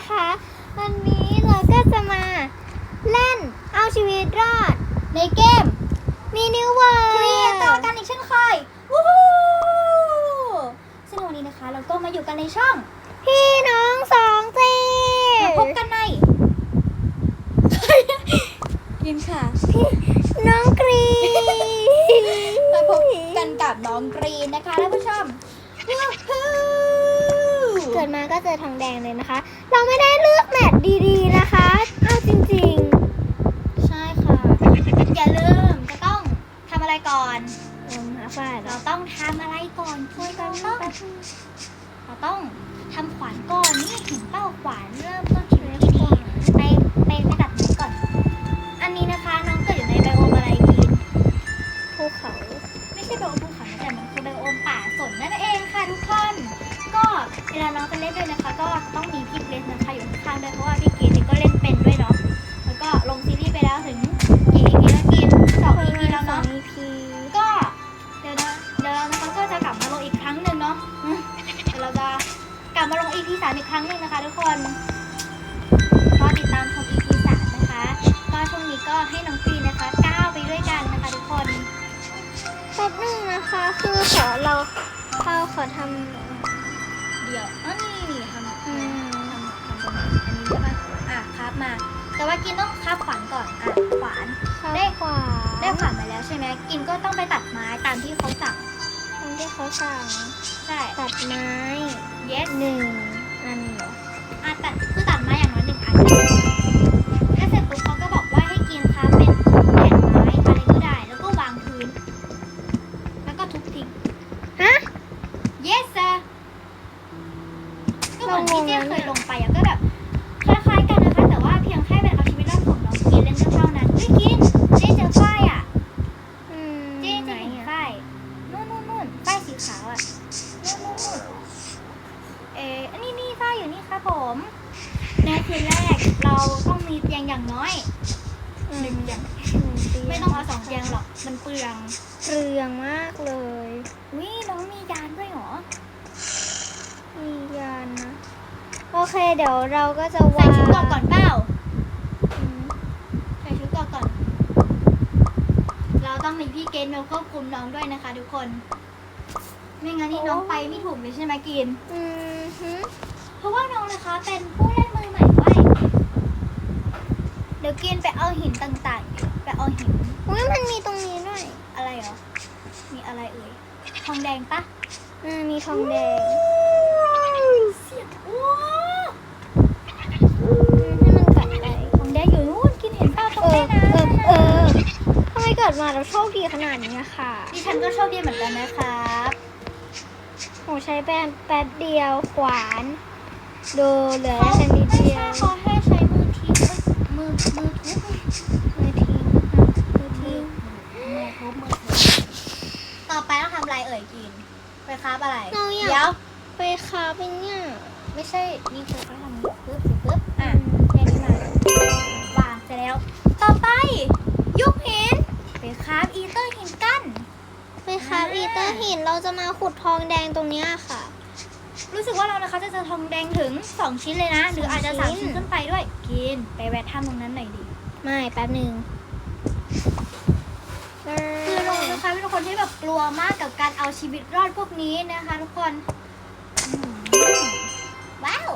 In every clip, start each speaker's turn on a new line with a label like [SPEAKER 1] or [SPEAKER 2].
[SPEAKER 1] นะคะ วันนี้เราก็จะมาเล่นเอาชีวิตรอด
[SPEAKER 2] ในเกม
[SPEAKER 1] มีนิวเวิร์
[SPEAKER 2] ครีต่อกันอีกเช่นเคยวู้ฮู้ซึ่งวันนี้นะคะ เราก็มาอยู่กันในช่อง
[SPEAKER 1] พี่น้องสองจี
[SPEAKER 2] มาพบกันในกินค่ะ
[SPEAKER 1] น้องกรี
[SPEAKER 2] มาพบกันกับน้องกรีนนะคะท่านผู้ชมวู้ฮู้
[SPEAKER 1] เกิดมาก็เจอทองแดงเลยนะคะ เราไม่ได้เลือกแมทดีๆนะคะเอาจริง
[SPEAKER 2] ใช่ค่ะ อย่าลืมจะต้องทำอะไรก่อน
[SPEAKER 1] ๆเอาหาฝ้าย
[SPEAKER 2] เรา
[SPEAKER 1] เรา
[SPEAKER 2] ต้องทำอะไรก่อนคือเราต้องเราต้องทำขวานก่อนนี่เห็นเป้าขวานเริ่มต้นชีวิตที่ดีไปไปไปตัดไม้ก่อน อันนี้นะคะน้องเกิดอยู่ในไบโอมอะไรกิน
[SPEAKER 1] ภูเขา
[SPEAKER 2] ไม่ใช่ไบโอมภูเขานะแต่มันคือไบโอมป่าสนนั่นเองค่ะทุกคน ก็เวลาน้องจะเล่นด้วยนะคะ ก็ต้องมีพี่เกรซนะคะอยู่ข้างๆด้วยเพราะว่าพี่เกรซเนี่ยก็เล่นเป็นด้วยเนาะแล้วก็ลงซีรีส์ไปแล้วถึงกี่ EP แล้วกินสอง EP แล้วเนาะ
[SPEAKER 1] มีพี
[SPEAKER 2] ก็เดี๋ยวนะเดี๋ยวเรานะคะก็จะกลับมาลงอีกครั้งหนึ่งเนาะอืมเดี๋ยวเราจะกลับมาลง EP สามอีกครั้งหนึ่งนะคะทุกคนก็ติดตามชม EP สามนะคะ ก็ช่วงนี้ก็ให้น้องกรีนนะคะก้าวไปด้วยกันนะคะทุกคน
[SPEAKER 1] แป๊บนึงนะคะ คือขอเราเราขอท
[SPEAKER 2] เดียวอ๋อนี่นี่ทำำทำทำตรงนี้อันนี้ใช่ปะอะครับมา แต่ว่ากินต้องครับขวานก่อนอะขวาน
[SPEAKER 1] ได้กว่า
[SPEAKER 2] ได้ขวานมาแล้วใช่ไหมกินก็ต้องไปตัดไม้ตามที่เขาสั่ง
[SPEAKER 1] ตามที่เขาสั่ง
[SPEAKER 2] ใช่
[SPEAKER 1] ตัดไม้
[SPEAKER 2] yes
[SPEAKER 1] หนึ่งอันเหรอ
[SPEAKER 2] อะตัดคือตัดไม้ ที่เจ๊เคยลงไปอะก็แบบคล้ายๆกันนะคะ แต่ว่าเพียงแค่เป็นเอาชีวิตรอดของน้องกินเล่นก็เท่านั้นเฮ้ยกินเจ๊เจอฝ้ายอะ
[SPEAKER 1] อืม
[SPEAKER 2] เจ๊
[SPEAKER 1] ไหน
[SPEAKER 2] เจ๊เห็น
[SPEAKER 1] อะ
[SPEAKER 2] ฝ้ายนู่นนู่นนู่นฝ้ายสีขาวอะนู่นนู่นนู่นเอออันนี้นี่ฝ้ายอยู่นี่ครับผมในคืนแรกเราต้องมีเตียงอย่างน้อย
[SPEAKER 1] อื
[SPEAKER 2] หนึ่งเตียง
[SPEAKER 1] หนึ่งเตีย
[SPEAKER 2] ไม่ต้องเอาสองเตียงหรอกมันเปลือง
[SPEAKER 1] เปลืองมากเลย
[SPEAKER 2] วิน้องมียานด้วยเหรอ
[SPEAKER 1] มียานนะ โอเค เดี๋ยวเราก็จะ
[SPEAKER 2] ใส่
[SPEAKER 1] วาง
[SPEAKER 2] ชุดเกาะก่อนเปล่า
[SPEAKER 1] อืม
[SPEAKER 2] ใส่ชุดเกาะก่อน เราต้องมีพี่เกณฑ์มาควบคุมน้องด้วยนะคะ ทุกคน ไม่งั้นนี่น้องไปไม่ถูกเลยใช่ไหมกิน
[SPEAKER 1] อืมฮึ
[SPEAKER 2] เพราะว่าน้องนะคะเป็นผู้เล่นมือใหม่ด้วยเดี๋ยวกินไปเอาหินต่างๆ ไปเอาหิน
[SPEAKER 1] อุ้ยมันมีตรงนี้ด้วย
[SPEAKER 2] อะไรเหรอ มีอะไรเอ่ย ทองแดงปะ
[SPEAKER 1] อืมมีทองแดง
[SPEAKER 2] เสียงว้า
[SPEAKER 1] อืมให้มันกัดไป
[SPEAKER 2] ทองแดงอยู่นู่นกินเห็นเปล่าตรง
[SPEAKER 1] เอ
[SPEAKER 2] แม่
[SPEAKER 1] อ
[SPEAKER 2] น้ำ
[SPEAKER 1] เออ เออทำไมเกิดมาเราโชคดีขนาดนี้อะค่ะ
[SPEAKER 2] ดิฉันก็โชคดีเหมือนกันนะครับ
[SPEAKER 1] โหใช้แป๊บแป๊บเดียวขวาน ดูเหลือแค่นิด
[SPEAKER 2] ไม่
[SPEAKER 1] เดีย
[SPEAKER 2] ใช่
[SPEAKER 1] ว
[SPEAKER 2] เขาให้ใช้มือทิ้งมือมือทุบ
[SPEAKER 1] มือทิ้งมือทิ้ง
[SPEAKER 2] มือทุบมือทุบต่อไปต้องทำอะไรเอ่ยกิน ไปคราบอะไร
[SPEAKER 1] เราอยาก
[SPEAKER 2] เดี๋ยว
[SPEAKER 1] ไปคาเป็นเนี่ย
[SPEAKER 2] ไม่ใช่นี่คือเขาท
[SPEAKER 1] หินเราจะมาขุดทองแดงตรงเนี้ยค่ะ
[SPEAKER 2] รู้สึกว่าเรานะคะจะเจอทองแดงถึง 2 ชิ้นเลยนะ หรืออาจจะ
[SPEAKER 1] สอง
[SPEAKER 2] 3
[SPEAKER 1] ชิ้น
[SPEAKER 2] ชิ้นขึ้นไปด้วย กินไปแวะถ้ำตรงนั้นหน่อยดิ
[SPEAKER 1] ไม่แป๊บหนึ่ง
[SPEAKER 2] คือเรานะคะเป็นคนที่แบบกลัวมากกับการเอาชีวิตรอดพวกนี้นะคะทุกคนอืมว้าว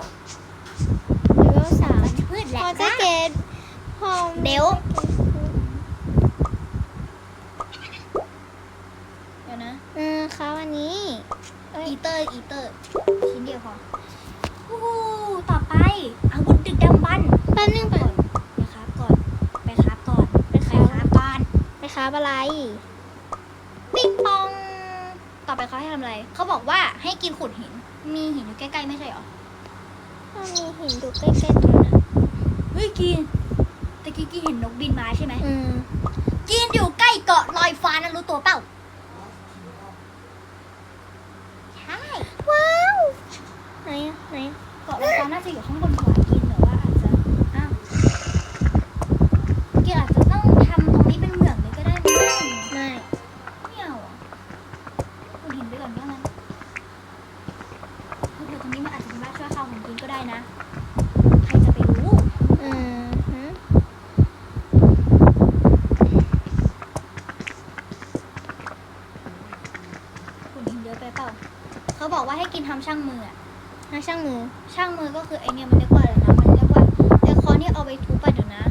[SPEAKER 1] เลเวลสาม
[SPEAKER 2] พืช
[SPEAKER 1] พ
[SPEAKER 2] แหละ
[SPEAKER 1] อจะเกตพอ
[SPEAKER 2] เดี๋ยวเดี๋ยวนะ
[SPEAKER 1] เออค่ะวันนี้เอ้ย
[SPEAKER 2] อีเตอร์อีเตอร์ชิ้นเดียวพอวู้ฮู้ต่อไปอาวุธดึกดำบรรพ์
[SPEAKER 1] แป๊บหนึง
[SPEAKER 2] ก่
[SPEAKER 1] ก่
[SPEAKER 2] อ
[SPEAKER 1] อน
[SPEAKER 2] นไปครับก่อน ไปครับก่อน ไปครับก่อน
[SPEAKER 1] ไปคาบอะไร
[SPEAKER 2] ปิงปอง ต่อไปเขาให้ทำอะไร เขาบอกว่าให้กินขุดหิน มีหินอยู่ใกล้ๆไม่ใช่เหรอ
[SPEAKER 1] ถ้ามีหินอยู่ใกล้ๆตรงนั้น
[SPEAKER 2] เฮ้ยกินตะกี้กินเห็นนกบินมาใช่ไหม
[SPEAKER 1] อืม
[SPEAKER 2] กินอยู่ใกล้เกาะลอยฟ้านะรู้ตัวเปล่า
[SPEAKER 1] ไหน
[SPEAKER 2] เกาะลังกาน่าจะอยู่ข้าบนกวกินหรือว่าอาจจะอ้กินอาจจะต้องทำตรงนี้เป็นเหมืองเลยก็ได้
[SPEAKER 1] ไม่
[SPEAKER 2] ไม่ไม่หุ่นไปก่อนก็งั้นคือตรงนี้มันอาจจะเป็นบ้ช่วคราวของกินก็ได้นะ ใครจะไปรู้ อื
[SPEAKER 1] มฮึ
[SPEAKER 2] ขุดหินเยอะไปเปล่า เขาบอกว่าให้กินทำช่างมืออะ
[SPEAKER 1] นะช่างมือ
[SPEAKER 2] ช่างมือก็คือไอเนี่ยมันเรียกว่าอะไรนะ มันเรียกว่าไอคอนที่เอาไปทุบไปเดี๋ยวนะ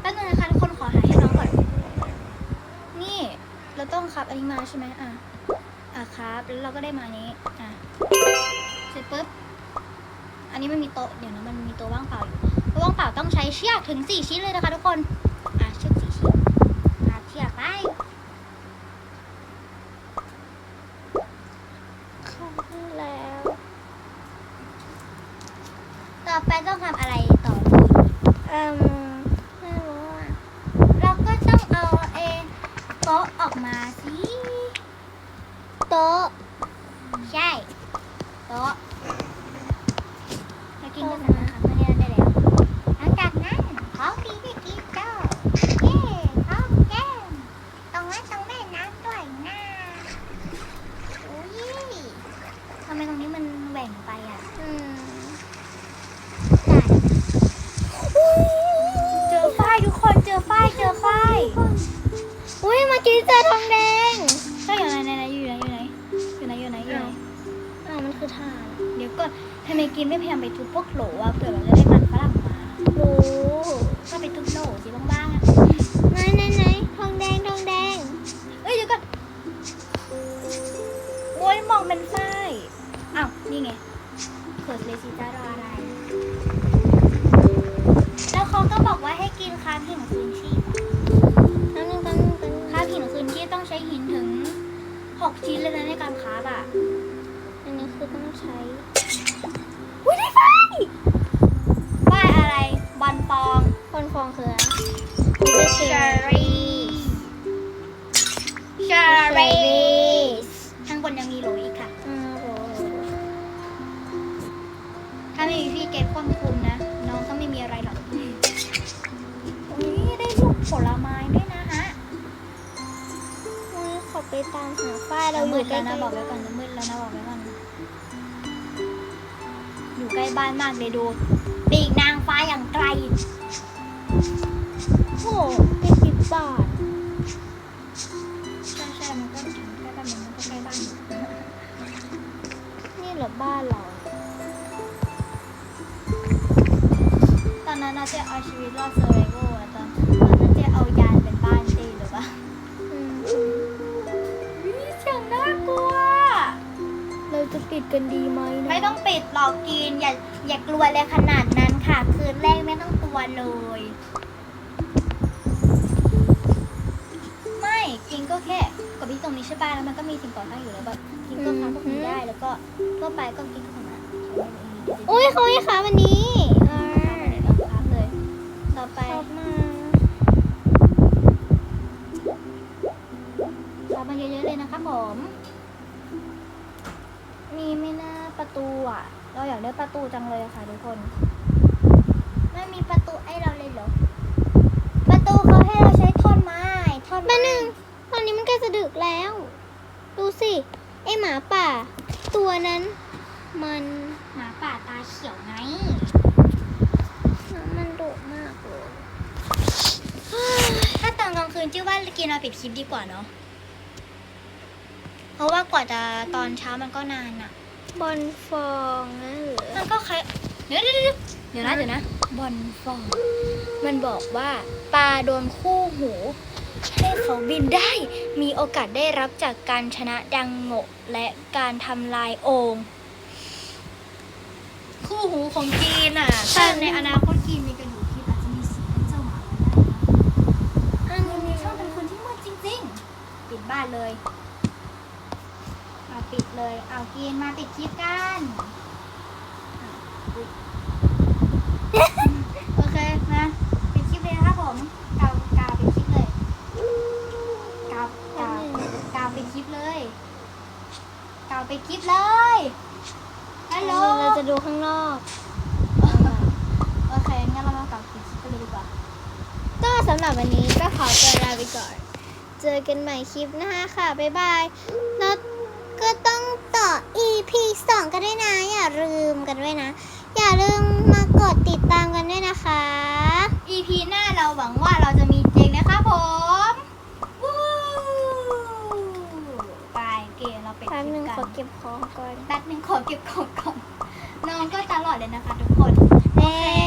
[SPEAKER 2] แป๊บนึงนะคะทุกคนขอหาให้น้องก่อน นี่เราต้องครับอันนี้มาใช่ไหมอะ อะครับ แล้วเราก็ได้มานี้ อะ เสร็จปุ๊บ อันนี้มันมีโต๊ะ เดี๋ยวนะมันมีตัวว่างเปล่าอยู่ตัวว่างเปล่าต้องใช้เชือกถึงสี่ชิ้นเลยนะคะทุกคน อะเชือกสี่ชิ้นอะเชือกไป
[SPEAKER 1] เข้าแล้ว
[SPEAKER 2] ต่อไปต้องทำอะไรต่อ
[SPEAKER 1] เอ่มไม่รู้อะ
[SPEAKER 2] เราก็ต้องเอาเอโต๊ะออกมาสิ
[SPEAKER 1] โต๊ะ
[SPEAKER 2] ใช่ โต๊ะแล้วกินก็สามารถทำเพื่อนได้แล้ว หลังจากนั้นของดีที่กินเจ้าเย่ข้าวแกง ตรงนั้นตรงแม่น้ำด้วยนะโอ้ยทำไมตรงนี้มันแหว่งไปอะ
[SPEAKER 1] อืม
[SPEAKER 2] เจอฝ้ายทุกคนเจอฝ้ายเจอฝ้าย
[SPEAKER 1] อุ้ยเมื่อกี้เจอทองแดง
[SPEAKER 2] ใช่อยู่ไหนไหนไหนอยู่ไหนอยู่ไหนอยู่ไหนอยู่ไหนอยู่ไหน
[SPEAKER 1] อ้าวมันคือถ่าน
[SPEAKER 2] เดี๋ยวก่อนทำไมกินไม่พยายามไปทุบพวกโหลอะเผื่อเราจะได้มันฝรั่งมา
[SPEAKER 1] รู้
[SPEAKER 2] ก็ไปทุบโหลสิบ้างๆ ยมองเป็นฝ้ายอ้าวนี่ไงเขิดเลยสิจ้ารออะไร แล้วเขาก็บอกว่าให้กินคาบหินคืนชีพ
[SPEAKER 1] ตั้งนึงตั้งนึงตั้งนึง
[SPEAKER 2] คาบหินคืนชีพต้องใช้หินถึงหกชิ้นเลยนะในการคาบอะ
[SPEAKER 1] อันนี้คือต้องใช้
[SPEAKER 2] อุ้ยได้ฝ้ายฝ้ายอะไรบอลฟอง
[SPEAKER 1] คนฟองคืออะไร
[SPEAKER 2] เชอรี่ มืดแล้วนะบอกไว้ก่อนจะมืดแล้วนะบอกไว้ก่อนอยู่ใกล้บ้านมากเลยดูปีกนางฟ้าอย่างไกล
[SPEAKER 1] โอ้โหเป็นสิบบาท
[SPEAKER 2] ใช่ใช่มันก็ถึงใกล้บ้านมันก็ใกล้บ้าน
[SPEAKER 1] นี่เหรอบ้านเรา
[SPEAKER 2] ตอนนั้นเราจะเอาชีวิตรอดเซอร์ไวโอ
[SPEAKER 1] ปิดกันดีไหมนะ
[SPEAKER 2] ไม่ต้องปิดหลอกกินอย่าอย่ากลัวเลยขนาดนั้นค่ะ คืนแรกไม่ต้องกลัวเลย ไม่กินก็แค่กดที่ตรงนี้ใช่ป่ะแล้วมันก็มีสิ่งก่อสร้างอยู่แล้วแบบกินก็ค้างก็กินได้แล้วก็ทั่วไปก็กินของมัน
[SPEAKER 1] อุ้ยเขาให้ขาวันนี้อ่า
[SPEAKER 2] ค้างเลยต่อไป
[SPEAKER 1] ชอบมาก
[SPEAKER 2] รับมาเยอะๆเลยนะคะผม มีไม่น่าประตูอะ เราอยากได้ประตูจังเลยอะค่ะทุกคนไม่มีประตูให้เราเลยเหรอ ประตูเขาให้เราใช้ท่อนไม้ท่อน
[SPEAKER 1] แป๊
[SPEAKER 2] ไม้
[SPEAKER 1] บนึงตอนนี้มันใกล้จะดึกแล้ว ดูสิไอหมาป่า ตัวนั้น มัน
[SPEAKER 2] หมาป่าตาเขียวไง
[SPEAKER 1] มันดุมากเลย
[SPEAKER 2] ถ้าตอนกลางคืนชื่อว่ากินเราปิดคลิปดีกว่าเนาะ เพราะว่ากว่าจะตอนเช้ามันก็นานอะ
[SPEAKER 1] บอลฟองนะเหรอ
[SPEAKER 2] มันก็คล้ายเดี๋ยวเดี๋ยวเดี๋ยวเดี๋ยวนะเดี๋ยวนะบอลฟอง มันบอกว่าปลาโดนคู่หูให้เขาบินได้ มีโอกาสได้รับจากการชนะดังโงะและการทำลายโองค์คู่หูของจีนอะถ้าในอนาคตจีนมีกระดูกที่อาจจะมีสีเป็นเจ้าหมาก็ได้นะ
[SPEAKER 1] อัน
[SPEAKER 2] คุณมี
[SPEAKER 1] นี้
[SPEAKER 2] ช่องเป็นคนที่มืดจริงๆ ปิดบ้านเลย เอาปิดเลย เอากินมาปิดคลิปกันอะอุ๊ยโอเคนะปิดคลิปเลยนะครับผมกาวกาวปิดคลิปเลยกาวกาวกาวปิดคลิปเลยกาวปิดคลิปเลยฮัลโหล
[SPEAKER 1] เราจะดูข้างนอก
[SPEAKER 2] โอเคงั้นเรามากาวปิดคลิปกันเลยดีกว่า
[SPEAKER 1] ก็สำหรับวันนี้ก็ขอตัวลาไปก่อน เจอกันใหม่คลิปหน้าค่ะ บ๊ายบายแล้ว ก็ต้องต่อ EP 2 กันด้วยนะ อย่าลืมกันด้วยนะ อย่าลืมมากดติดตามกันด้วยนะคะ
[SPEAKER 2] EP หน้าเราหวังว่าเราจะมีเจงนะคะผมวู้ไปเกมเราปิด
[SPEAKER 1] ไปป๊บนึง
[SPEAKER 2] คลิป
[SPEAKER 1] ข
[SPEAKER 2] กั
[SPEAKER 1] อนเก็บของก่อน
[SPEAKER 2] แป๊บนึงขอเก็บของก่อน น้องก็จะหลอดเลยนะคะทุกคน
[SPEAKER 1] เอ๊ะ